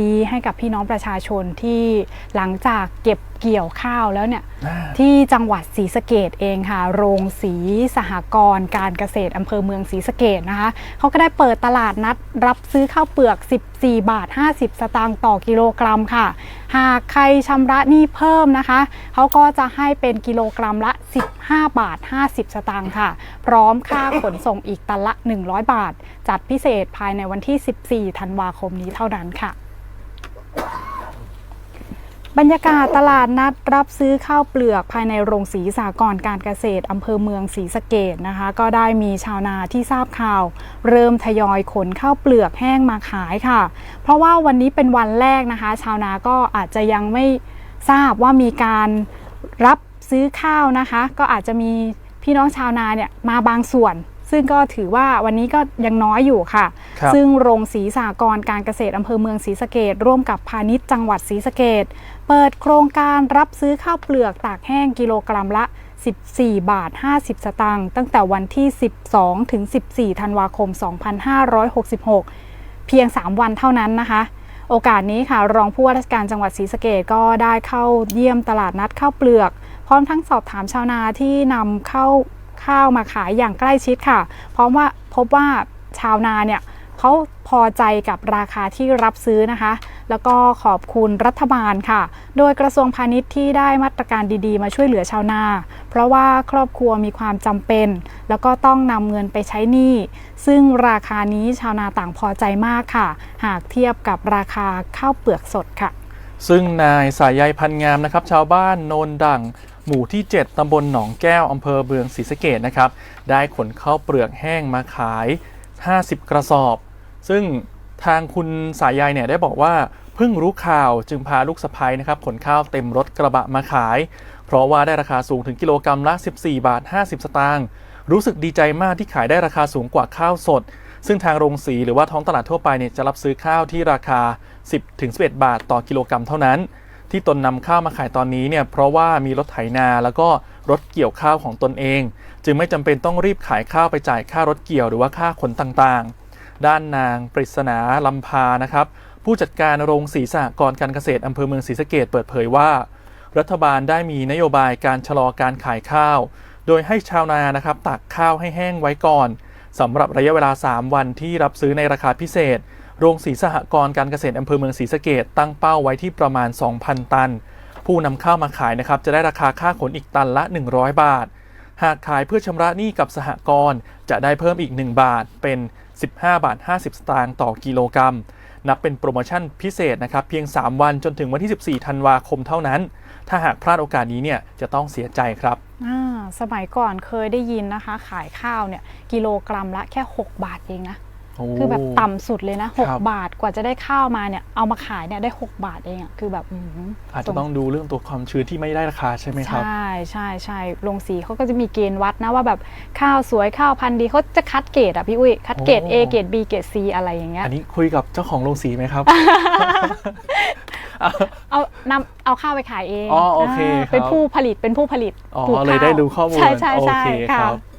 ดีให้กับพี่น้องประชาชนที่หลังจากเก็บเกี่ยวข้าวแล้วเนี่ยอ่าที่จังหวัดศรีสะเกดเองค่ะ โรงสีสหกรณ์การเกษตรอำเภอเมืองศรีสะเกดนะคะเขาก็ได้เปิดตลาดนัดรับซื้อข้าวเปลือก 14 บาท 50 สตางค์ต่อกิโลกรัมค่ะ หากใครชำระหนี้เพิ่มนะคะเขาก็จะให้เป็นกิโลกรัมละ 15 บาท 50 สตางค์ค่ะ พร้อมค่าขนส่งอีกตันละ 100 บาท จัดพิเศษภายในวันที่ 14 ธันวาคมนี้เท่านั้นค่ะ บรรยากาศตลาดนัดรับซื้อข้าวเปลือกภายในโรงสีสากรการเกษตรอำเภอเมืองศรีสะเกดนะคะ ก็ได้มีชาวนาที่ทราบข่าว เริ่มทยอยขนข้าวเปลือกแห้งมาขายค่ะ เพราะว่าวันนี้เป็นวันแรกนะคะ ชาวนาก็อาจจะยังไม่ทราบว่ามีการรับซื้อข้าวนะคะ ก็อาจจะมีพี่น้องชาวนาเนี่ยมาบางส่วน ซึ่งก็ถือว่าวันนี้ก็ยังน้อยอยู่ค่ะครับซึ่งโรงสีสากรณ์การเกษตรอำเภอเมืองศรีสะเกดร่วมกับพาณิชย์จังหวัดศรีสะเกดเปิดโครงการรับซื้อข้าวเปลือกตากแห้งกิโลกรัมละ 14 บาท 50 สตางค์ตั้งแต่วันที่ 12 ถึง 14 ธันวาคม 2566 เพียง 3 วันเท่านั้นนะคะโอกาสนี้ค่ะ รองผู้ว่าราชการจังหวัดศรีสะเกดก็ได้เข้าเยี่ยมตลาดนัดข้าวเปลือก พร้อมทั้งสอบถามชาวนาที่นำเข้า ข้าวมาขายอย่างใกล้ชิดค่ะ เพราะว่าพบว่าชาวนาเนี่ยเขาพอใจกับราคาที่รับซื้อนะคะ แล้วก็ขอบคุณรัฐบาลค่ะ โดยกระทรวงพาณิชย์ที่ได้มาตรการดีๆ มาช่วยเหลือชาวนา เพราะว่าครอบครัวมีความจำเป็น แล้วก็ต้องนำเงินไปใช้หนี้ ซึ่งราคานี้ชาวนาต่างพอใจมากค่ะ หากเทียบกับราคาข้าวเปลือกสดค่ะ ซึ่งนายสายใยพันงามนะครับ ชาวบ้านโนนดัง หมู่ที่ 7ตำบลหนองแก้วอำเภอเมืองศรีสะเกดนะครับ ได้ขนข้าวเปลือกแห้งมาขาย 50 กระสอบ ซึ่งทางคุณสายใยเนี่ยได้บอกว่าเพิ่งรู้ข่าวจึงพาลูกสะพ้ยนะครับขนข้าวเต็มรถกระบะมาขาย เพราะว่าได้ราคาสูงถึงกิโลกรัมละ 14 บาท 50 สตางค์รู้สึกดีใจมากที่ขายได้ราคาสูงกว่าข้าวสด ซึ่งทางโรงสีหรือว่าท้องตลาดทั่วไปเนี่ยจะรับซื้อข้าวที่ราคา 10ถึง11 บาทต่อกิโลกรัมเท่านั้น ที่ตนนำข้าวมาขายตอนนี้เนี่ยเพราะว่ามีรถไถนาแล้วก็รถเกี่ยวข้าวของตนเอง จึงไม่จำเป็นต้องรีบขายข้าวไปจ่ายค่ารถเกี่ยวหรือว่าค่าขนต่างๆ ด้านนางปริศนาลำพานะครับผู้จัดการโรงสีสหกรณ์การเกษตรอำเภอเมืองศรีสะเกดเปิดเผยว่า รัฐบาลได้มีนโยบายการชะลอการขายข้าว โดยให้ชาวนานะครับตักข้าวให้แห้งไว้ก่อนสำหรับระยะเวลา 3 วันที่รับซื้อในราคาพิเศษ โรงสีสหกรณ์การเกษตรอำเภอเมืองศรีสะเกดตั้งเป้าไว้ที่ประมาณ 2,000 ตัน ผู้นำข้าวมาขายนะครับจะได้ราคาค่าขนอีกตันละ 100 บาท หากขายเพื่อชำระหนี้กับสหกรณ์จะได้เพิ่มอีก 1 บาทเป็น 15 บาท 50 สตางค์ต่อกิโลกรัม นับเป็นโปรโมชั่นพิเศษนะครับเพียง 3 วันจนถึงวันที่ 14 ธันวาคมเท่านั้น ถ้าหากพลาดโอกาสนี้เนี่ยจะต้องเสียใจครับสมัยก่อนเคยได้ยินนะคะ ขายข้าวเนี่ยกิโลกรัมละแค่ 6 บาทเองนะ คือแบบต่ำสุดเลยนะครับ6บาทกว่าจะได้ข้าวมาเนี่ยเอามาขายเนี่ยได้ 6 บาทเองอะคือแบบอื้อหือาจจะต้องดูเรื่องตัวความชื้นที่ไม่ได้ราคาใช่ไหมครับ ใช่ใช่ใช่โรงสีเขาก็จะมีเกณฑ์วัดนะว่าแบบข้าวสวยข้าวพันธุ์ดีเขาจะคัดเกรดอะพี่อุ้ยคัดเกรด A โอ้เกรด B เกรด C อะไรอย่างเงี้ยอันนี้คุยกับเจ้าของโรงสีไหมครับเอานำเอาข้าวไปขายเองอ๋อโอเคาครับเป็นผู้ผลิตเป็นผู้ผลิตอ๋อปลูกเลยข้าวได้รู้ข้อมูลใช่ใช่ใช่โอเคค่ะครับ